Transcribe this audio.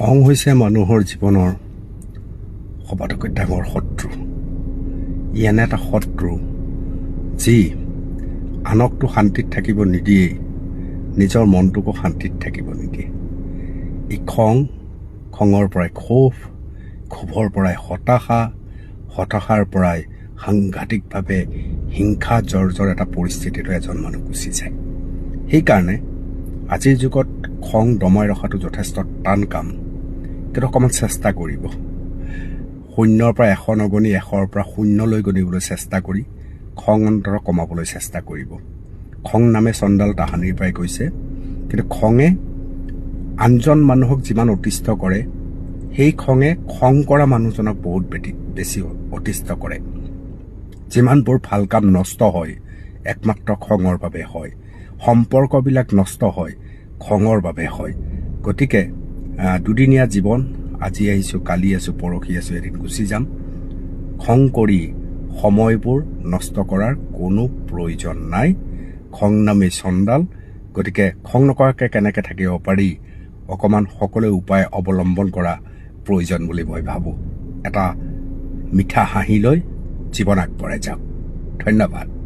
খং হৈছে মানুহৰ জীৱনৰ। সবাতোকৈ ডাঙৰ শত্ৰু। ই এনে এটা শত্ৰু যি আনকতো শান্তিত থাকিব নিদিয়েই নিজৰ মনটোকো শান্তিত থাকিব নিদিয়ে। ই খং খঙৰ পৰাই ক্ষোভ ক্ষোভৰ পৰাই হতাশা হতাশাৰ পৰাই সাংঘাতিকভাৱে হিংসা জৰ্জৰ এটা পৰিস্থিতিলৈ এজন মানুহ গুচি যায়। সেইকাৰণে আজিৰ যুগত খং দমাই ৰখাটো যথেষ্ট টান কাম। কিন্তু অকণমান চেষ্টা কৰিব। শূন্যৰ পৰা এশ নগণি এশৰ পৰা শূন্যলৈ গণিবলৈ চেষ্টা কৰি খং অন্তৰ কমাবলৈ চেষ্টা কৰিব। খং নামে চণ্ডাল তাহানিৰ পৰাই কৈছে কিন্তু খঙে আনজন মানুহক যিমান অতিষ্ঠ কৰে সেই খঙে খং কৰা মানুহজনক বহুত বেছি অতিষ্ঠ কৰে। যিমানবোৰ ভাল কাম নষ্ট হয় একমাত্ৰ খঙৰ বাবে হয়। সম্পৰ্কবিলাক নষ্ট হয় খঙৰ বাবে হয়। গতিকে দুদিনীয়া জীৱন। আজি আহিছোঁ কালি আছোঁ পৰহি আছোঁ এদিন গুচি যাম। খং কৰি সময়বোৰ নষ্ট কৰাৰ কোনো প্ৰয়োজন নাই। খং নামেই চণ্ডাল। গতিকে খং নকৰাকৈ কেনেকৈ থাকিব পাৰি? অকণমান সকলোৱে উপায় অৱলম্বন কৰা প্ৰয়োজন বুলি মই ভাবোঁ। এটা মিঠা হাঁহি লৈ জীৱন আগবঢ়াই যাওক। ধন্যবাদ।